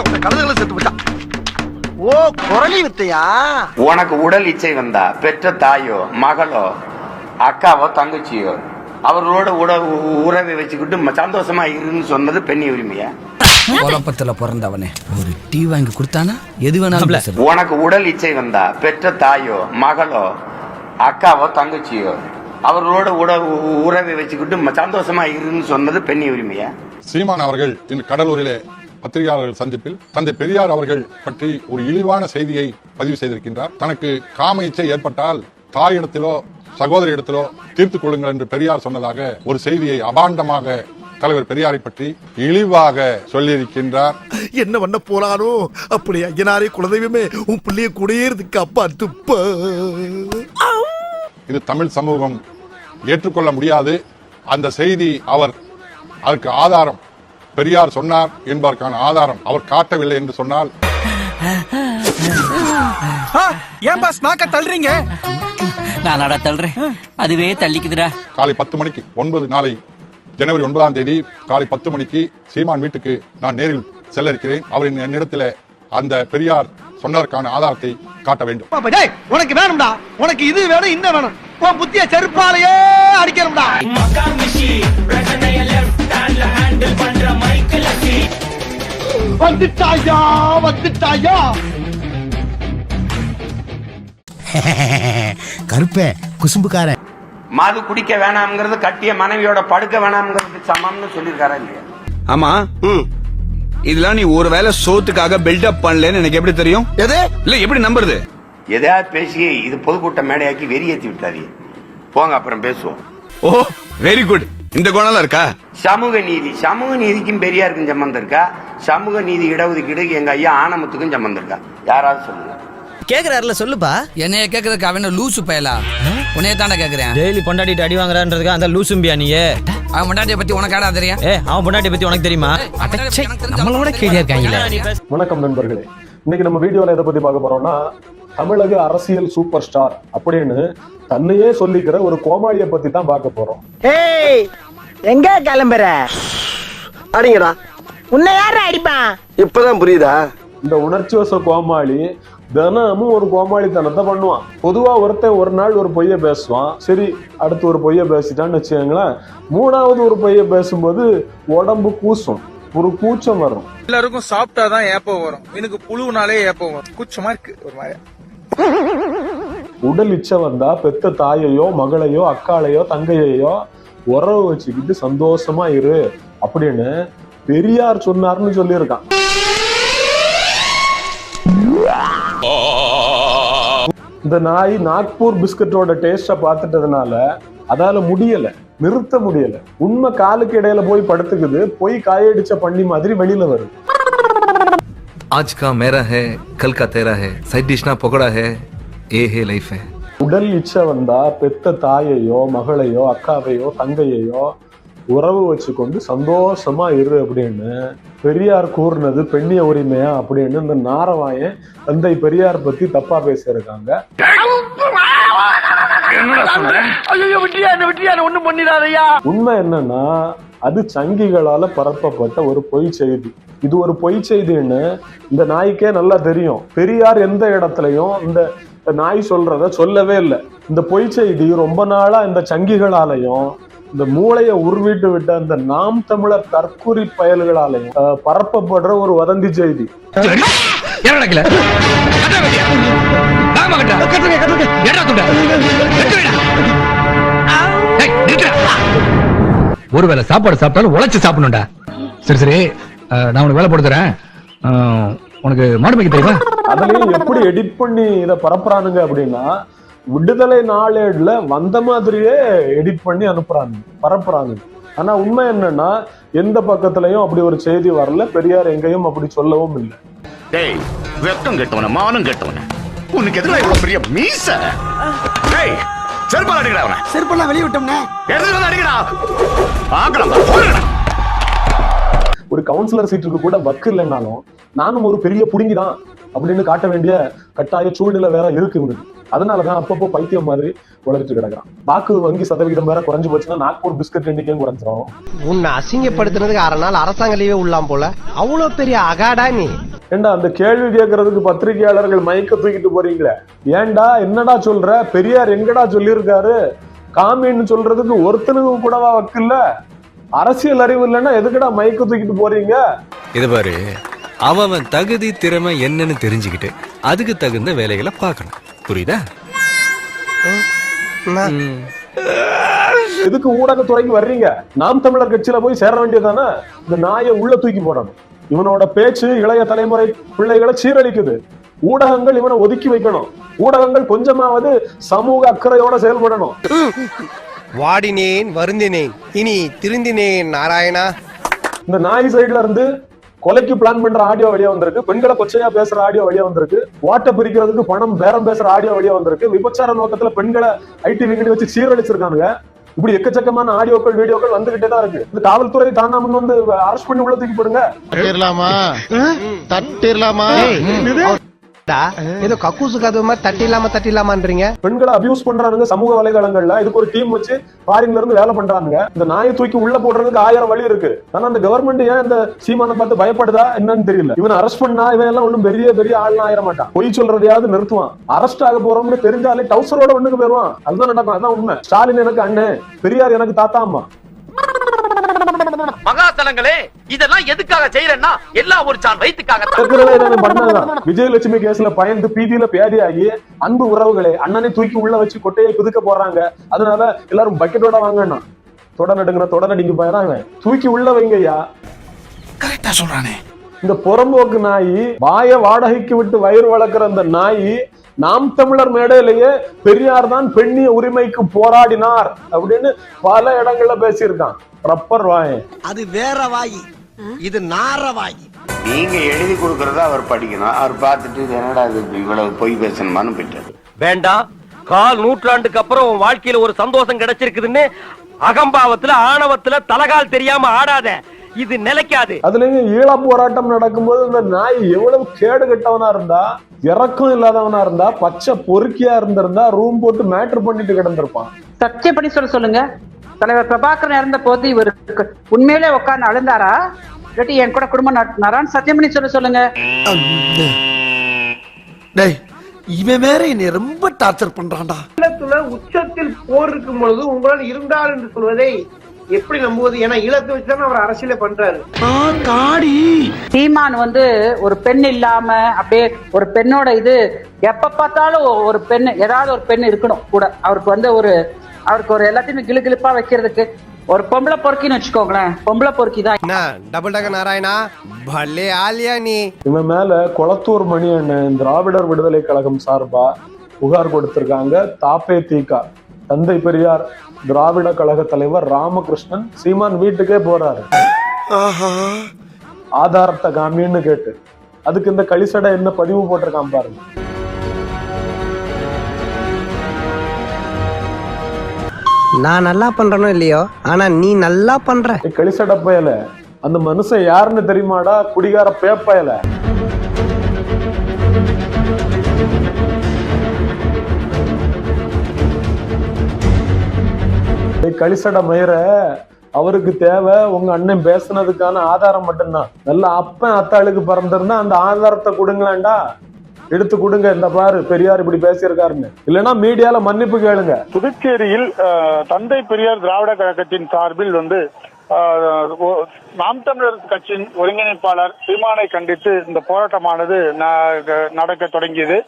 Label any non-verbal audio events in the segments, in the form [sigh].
உங்க கழுதுகளை செத்து ஓ குரலி வித்தையா? உனக்கு உடல் இச்சை வந்தா பெற்ற தாயோ மகளோ அக்காவோ தங்கச்சியோ அவர்களோட உட உறவை வச்சுக்கிட்டு சந்தோஷமா இருன்னு சொன்னது பெண்ணி உரிமையா? குழப்பத்துல பிறந்தவனே. ஒரு டீ வாங்கி கொடுத்தானா? எது வேணாலும். உனக்கு உடல் இச்சை வந்தா பெற்ற தாயோ மகளோ அக்காவோ தங்கச்சியோ அவர்களோட உட உறவை வச்சுக்கிட்டு சந்தோஷமா இருன்னு சொன்னது பெண்ணி உரிமையா? சீமான் அவர்கள் இன்று கடலூரிலே பத்திரிகையாளர்கள் சந்திப்பில் தந்தை பெரியார் அவர்கள் பற்றி ஒரு இழிவான செய்தியை பதிவு செய்திருக்கின்றார். தனக்கு காம இச்சை ஏற்பட்டால் தாயிடத்திலோ சகோதரி இடத்திலோ தீர்த்துக் கொள்ளுங்கள் என்று பெரியார் சொன்னதாக ஒரு செய்தியை அபாண்டமாக தலைவர் பெரியாரை பற்றி இழிவாக சொல்லியிருக்கின்றார். என்ன பண்ண போறானோ அப்படி ஐயனாரே குலதெய்வமே உன் பிள்ளைய குடியேறதுக்கு அப்பா துப்ப. இது தமிழ் சமூகம் ஏற்றுக்கொள்ள முடியாது. அந்த செய்தி அவர் அதற்கு ஆதாரம் பெரியார் சொன்னார் என்பதற்கான ஆதாரம் அவர் காட்டவில்லை என்று சொன்னால் ஏன் பாஸ் நாக்க தள்ளுறீங்க? நான் நட தள்ளுறேன். அதுவே தள்ளிக்குதுடா. காலை பத்து மணிக்கு ஒன்பது நாளை ஜனவரி ஒன்பதாம் தேதி காலை பத்து மணிக்கு சீமான் வீட்டுக்கு நான் நேரில் செல்ல இருக்கிறேன் அவரின் என்னிடத்தில் அந்த பெரியார் சொன்னதற்கான ஆதாரத்தை காட்ட வேண்டும். உனக்கு வேணும்டா. உனக்கு இது வேணும் இந்த வேணும். உன் புத்திய செருப்பாலேயே! அடிக்கணும்டா. வந்துட்டாயா வந்துட்டாயா? [laughs] கருப்பே குசும்புக்காரன். மது குடிக்க வேணாம்ங்கிறது கட்டிய மனைவியோட படுக்க வேணாம்ங்கிறது சமம்னு சொல்லியிருக்காரா இல்லையா? ஆமா. இதெல்லாம் நீ ஒருவேளை சோத்துக்காக பில்டப் பண்ணலன்னு எனக்கு எப்படி தெரியும்? எது? இல்ல எப்படி நம்புறது? எதையாவது பேசி இது பொதுக்கூட்ட மேடையாக்கி வெறியேத்தி விட்டாதீங்க போங்க அப்புறம் பேசுவோம். ஓ வெரி குட் இந்த குணம்லாம் இருக்கா? சமூக நீதி சமூக நீதிக்கும் பெரியாருக்கும் சம்பந்தம் இருக்கா? சமூக நீதி இடஒதுக்கீடு எங்க ஐயா ஆனமத்துக்கும் சம்பந்தம் இருக்கா? யாராவது சொல்லுங்க. கேக்குறாருல சொல்லுப்பா. என்னைய கேக்குறதுக்கு அவன் லூசு பயலா? உன்னைய தானே கேக்குறேன். டெய்லி பொண்டாட்டிட்டு அடி வாங்குறான்றதுக்கு அந்த லூசும்பியா நீ? அவன் முன்னாடிய பத்தி உனக்கு ஆடா தெரியும்? ஏ அவன் பொண்டாட்டி பத்தி உனக்கு தெரியுமா? நம்மளோட கேடியா இருக்காங்களே. வணக்கம் நண்பர்களே. இன்னைக்கு நம்ம வீடியோல எதை பத்தி பார்க்க போறோம்னா தமிழக அரசியல் சூப்பர் ஸ்டார் அப்படின்னு தன்னையே சொல்லிக்கிற ஒரு கோமாளியை பத்தி தான் பார்க்க போறோம். ஏய் எங்க கிளம்புற? அடிங்கடா. உன்னை யாரு அடிப்பான் இப்பதான் புரியுதா? இந்த உணர்ச்சி வச கோமாளி தினமும் ஒரு கோமாளித்தனத்தை பண்ணுவான். பொதுவா ஒருத்தன் ஒரு நாள் ஒரு பொய்ய பேசுவான். சரி அடுத்து ஒரு பொய்ய பேசிட்டான்னு வச்சுக்கோங்களேன். மூணாவது ஒரு பொய்ய பேசும்போது உடம்பு கூசும். ஒரு கூச்சம் வரும். எல்லாருக்கும் சாப்பிட்டாதான் ஏப்பம் வரும். எனக்கு புழுனாலே ஏப்பம் வரும். கூச்சமா இருக்கு ஒரு மாதிரி. உடல் இச்சை வந்தால் பெத்த தாயையோ மகளையோ அக்காளையோ தங்கையையோ உறவு வச்சுக்கிட்டு சந்தோஷமா இரு அப்படின்னு பெரியார் சொன்னார்னு சொல்லியிருக்கான். இந்த நாய் நாக்பூர் பிஸ்கட்டோட டேஸ்டை பார்த்துட்டதுனால அதால முடியல நிறுத்த முடியல. உண்மை காலுக்கு இடையில போய் படுத்துக்குது போய் காயடிச்ச பண்ணி மாதிரி வெளியில வருது. ஆஜ்கா மேரா ஹே கல்கா தேரா ஹே சைட் டிஷ்னா பகோடா ஹே ஏஹே லைஃபு. உடல் இச்சை வந்தா பெத்த தாயையோ மகளையோ அக்காவையோ தங்கையையோ உறவு வச்சுக்கொண்டு சந்தோஷமா இரு அப்படின்னு பெரியார் கூறினது பெண்ணிய உரிமையா அப்படின்னு இந்த நாரவாயன் தந்தை பெரியார் பத்தி தப்பா பேசியிருக்காங்க. உண்மை என்னன்னா அது சங்கிகளால பரப்பப்பட்ட ஒரு பொய் செய்தி. இது ஒரு பொய் செய்தின்னு இந்த நாய்க்கே நல்லா தெரியும். பெரியார் எந்த இடத்துலயும் இந்த நாய் சொல்றத சொல்லவே இல்லை. இந்த பொய் செய்தி ரொம்ப நாளா இந்த சங்கிகளாலையும் இந்த மூளையை உருவிட்டு விட்ட அந்த நாம் தமிழர் தற்குறி பயல்களாலையும் பரப்பப்படுற ஒரு வதந்தி செய்தி. ஒருவேளை சாப்பாடு சாப்பிட்டாலும் உழைச்சு சாப்பிடணும்டா. சரி சரி. நான் உனக்கு வேலை போட்டு உனக்கு மாடு மேய்க்க தெரியுமா? அதுலயும் எப்படி எடிட் பண்ணி இதை பரப்புறானுங்க அப்படின்னா விடுதலை நாளேடுல வந்த மாதிரியே எடிட் பண்ணி அனுப்புறாங்க பரப்புறாங்க. ஆனா உண்மை என்னன்னா எந்த பக்கத்துலயும் அப்படி ஒரு செய்தி வரல பெரியார் எங்கேயும் அப்படி சொல்லவும் இல்லை. டேய் வெக்கம் கெட்டவன மானம் கெட்டவன. உனக்கு எதிராக இவ்வளவு பெரிய மீச? டேய் செருப்பால் அடிக்கடா அவன. செருப்பெல்லாம் வெளிய விட்டோம்னே எடுத்து வந்து அடிக்கடா? ஆக்கலாம் போடுங்கடா ஒரு கவுன்சிலர் சீட்டுக்கு கூட வக்கு இல்லைன்னாலும் நானும் ஒரு பெரிய புடுங்கிதான். அப்படின்னு காட்ட வேண்டிய கட்டாய சூழ்நிலை வேற இருக்கு இவனுக்கு. அதனாலதான் அப்பப்போ பைத்தியம் மாதிரி உழைச்சிட்டு கிடக்குறான். வாக்கு வங்கி சதவிகிதம் வேற குறைஞ்சு போச்சுன்னா நாக்பூர் பிஸ்கட் எண்ணிக்கையும் குறைஞ்சிரும். உன்னை அசிங்கப்படுத்துறதுக்கு அரை நாள் அரசாங்க லீவே உள்ளாம் போல. அவ்வளவு பெரிய அகாடா நீ. ஏண்டா அந்த கேள்வி கேட்கறதுக்கு பத்திரிகையாளர்கள் மயக்க தூக்கிட்டு போறீங்களே? ஏன்டா என்னடா சொல்ற? பெரியார் எங்கடா சொல்லியிருக்காரு? காமின்னு சொல்றதுக்கு ஒருத்தனுக்கு கூடவா வக்கில்ல? அரசியல் அறிவு இல்லைன்னா எதுக்குடா மயக்க தூக்கிட்டு போறீங்க? இது பாரு அவன் தகுதி திறமை என்னன்னு தெரிஞ்சுக்கிட்டு அதுக்கு தகுந்த வேலைகளை பார்க்கணும். புரியுதா? எதுக்கு ஊடகத்துறைக்கு வர்றீங்க? நாம் தமிழர் கட்சியில போய் சேர வேண்டியதானே இந்த நாயை உள்ள தூக்கி போடணும். இவனோட பேச்சு இளைய தலைமுறை பிள்ளைகளை சீரழிக்குது. ஊடகங்கள் இவனை ஒதுக்கி வைக்கணும். ஊடகங்கள் கொஞ்சமாவது சமூக அக்கறையோட செயல்படணும். வாடினேன் வருந்தினேன். இனி திருந்தினேன் நாராயணா. இந்த நாய் சைடுல இருந்து கொலைக்கு பிளான் பண்ற ஆடியோ வெளியே வந்திருக்கு. பெண்களை கொச்சையா பேசுற ஆடியோ வெளியே வந்திருக்கு. ஓட்ட பிரிக்கிறதுக்கு பணம் பேரம் பேசுற ஆடியோ வெளியே வந்திருக்கு. விபச்சார நோக்கத்துல பெண்களை ஐடி விங்கடி வச்சு சீரழிச்சிருக்கானுங்க. இப்படி எக்கச்சக்கமான ஆடியோக்கள் வீடியோக்கள் வந்துகிட்டே தான் இருக்கு. இந்த காவல்துறை தானா முன் வந்து அரெஸ்ட் பண்ணி உள்ள தூக்கி போடுங்க. தட்டிடலாமா தட்டிடலாமா ஏதோ கக்கூசு கதவு மாதிரி தட்டிடலாமா தட்டிடலாமான்றீங்க பெண்களை அபியூஸ் பண்றானுங்க சமூக வலைதளங்கள்ல. இதுக்கு ஒரு டீம் வச்சு ஃபாரின்ல இருந்து வேலை பண்றாங்க இந்த நாயை தூக்கி உள்ள போடுறதுக்கு ஆயிரம் வழி இருக்கு. ஆனா அந்த கவர்மெண்ட் ஏன் இந்த சீமானை பார்த்து பயப்படுதா என்னன்னு தெரியல. இவன் அரெஸ்ட் பண்ணா இவன் எல்லாம் ஒண்ணும் பெரிய பெரிய ஆள்லாம் ஆயிர மாட்டான். பொய் சொல்றதையாவது நிறுத்துவான். அரெஸ்ட் ஆக போறோம்னு தெரிஞ்சாலே டவுசரோட ஒண்ணுக்கு போயிருவான் அதுதான் நடக்கும். அதான் உண்மை. ஸ்டாலின் எனக்கு அண்ணன் பெரியார் எனக்கு தாத்தா அம்மா. மகாசனங்களே இதெல்லாம் எதுக்காக செய்யறேன்னா எல்லாம் ஒரு சான் வயிற்றுக்காக விஜயலட்சுமி கேஸ்ல பயந்து பீதியில பேதியாகி அன்பு உறவுகளே அண்ணனை தூக்கி உள்ள வச்சு கொட்டையை குதுக்க போறாங்க. அதனால எல்லாரும் பக்கெட்டோட வாங்கண்ணா. தொட நடுங்கிற தொட நடிக்க போயிடாங்க தூக்கி உள்ள வைங்கய்யா. கரெக்டா சொல்றானே. இந்த புறம்போக்கு நாய் வாய வாடகைக்கு விட்டு வயிறு வளர்க்குற அந்த நாய் நாம் தமிழர் மேடையிலேயே பெரியார் தான் பெண்ணிய உரிமைக்கு போராடினார் அப்படின்னு பல இடங்கள்ல பேசியிருக்கான். ரப்பர் வாயன் அது வேற வாயி. இது நார வாயி. நீங்க எழுதி கொடுக்கறத அவர் படிக்கணும். அவர் பார்த்துட்டு இது என்னடா இது? இவ்வளவு பொய் பேசணுமான்னு போயிட்டாரு. வேண்டாம் கால் நூற்றாண்டுக்கு அப்புறம் உன் வாழ்க்கையில ஒரு சந்தோஷம் கிடைச்சிருக்குதுன்னு அகம்பாவத்துல ஆணவத்துல தலகால் தெரியாம ஆடாத. இது நிலைக்காது. அதுலயும் ஈழ போராட்டம் நடக்கும்போது இந்த நாய் எவ்வளவு கேடு கெட்டவனா இருந்தா இறக்கம் இல்லாதவனா இருந்தா பச்சை பொறுக்கியா இருந்திருந்தா ரூம் போட்டு மேட்ரு பண்ணிட்டு கிடந்திருப்பான். சத்தியம் பண்ணி சொல்ல சொல்லுங்க. தலைவர் பிரபாகரன் இறந்த போது இவருக்கு உண்மையிலே உட்கார்ந்து அழுந்தாரா? இல்லாட்டி என் கூட குடும்பம் நடத்தினாரான்னு சத்தியம் பண்ணி சொல்ல சொல்லுங்க. டேய் இவன் வேற என்னை ரொம்ப டார்ச்சர் பண்றான்டா. உச்சத்தில் போர் இருக்கும் பொழுது உங்களால் இருந்தார் என்று சொல்வதை எப்படி நம்புவது? ஏன்னா ஈழத்தை வச்சுதான் அவர் அரசியல பண்றாரு. காடி. சீமான் வந்து ஒரு பெண் இல்லாம அப்படியே ஒரு பெண்ணோட இது எப்ப பார்த்தாலும் ஒரு பெண் ஏதாவது ஒரு பெண் இருக்கணும் கூட. அவருக்கு வந்து ஒரு அவருக்கு ஒரு எல்லாத்தையுமே கிளுகிளுப்பா வைக்கிறதுக்கு. ஒரு பொம்பளை பொறுக்கின்னு வச்சுக்கோங்களேன். பொம்பளை பொறுக்கி தான். என்ன டபுள் டக்க நாராயணா? பல்லே ஆலியா நீ? இவன் மேல கொளத்தூர் மணி அண்ணன் திராவிடர் விடுதலை கழகம் சார்பா புகார் கொடுத்திருக்காங்க தாப்பே தீகா தந்தை பெரியார் திராவிட கழக தலைவர் ராமகிருஷ்ணன் சீமான் வீட்டுக்கே போறாரு. ஆதாரத்தை காமின்னு கேட்டு அதுக்கு இந்த கலிசடை என்ன பதிவு போட்டிருக்கான் பாருங்க. நான் நல்லா பண்றனோ இல்லையோ? ஆனா நீ நல்லா பண்ற. ஏய், கலிசடை பயல அந்த மனுஷன் யாருன்னு தெரியுமாடா? குடிகார பேப்பயல. கலிசடை மயிர அவருக்கு தேவை. உங்க அண்ணன் பேசுனதுக்கான ஆதாரம் மட்டும்தான். நல்ல அப்பன் அத்தாளுக்கு பிறந்திருந்தா அந்த ஆதாரத்தை கொடுங்களேன்டா எடுத்து கொடுங்க இந்த பாரு பெரியார் இப்படி பேசியிருக்காருன்னு. இல்லைன்னா மீடியால மன்னிப்பு கேளுங்க. புதுச்சேரியில் தந்தை பெரியார் திராவிட கழகத்தின் சார்பில் வந்து நாம் தமிழர் கட்சியின் ஒருங்கிணைப்பாளர் சீமானை கண்டித்து இந்த போராட்டமானது நடக்க தொடங்கியது.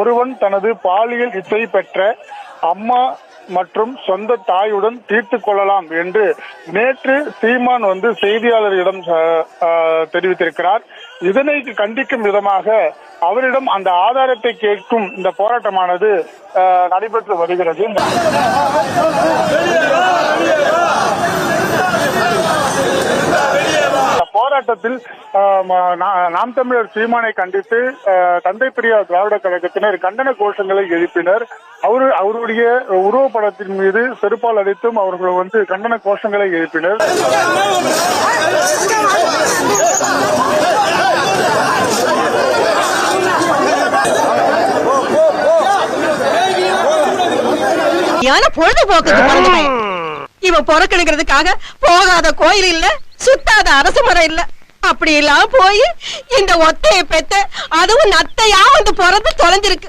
ஒருவன் தனது பாலியல் இசை பெற்ற அம்மா மற்றும் சொந்த தாயுடன் தீர்த்து கொள்ளலாம் என்று நேற்று சீமான் வந்து செய்தியாளர்களிடம் தெரிவித்திருக்கிறார். இதனை கண்டிக்கும் விதமாக அவரிடம் அந்த ஆதாரத்தை கேட்கும் இந்த போராட்டமானது நடைபெற்று வருகிறது. போராட்டத்தில் நாம் தமிழர் சீமானை கண்டித்து தந்தை பெரியார் திராவிட கழகத்தினர் கண்டன கோஷங்களை எழுப்பினர். அவரு அவருடைய உருவப்படத்தின் மீது செருப்பால் அடித்தும் அவர்கள் வந்து கண்டன கோஷங்களை எழுப்பினர். பொழுதுபோக்கு இவன் புறக்கணிக்கிறதுக்காக போகாத கோயில் இல்லை. சுத்தாத அரச மரம் இல்ல. அப்படி எல்லாம் போய் இந்த ஒத்தைய பெத்த அதுவும் நத்தையா வந்து பிறந்து தொலைஞ்சிருக்கு.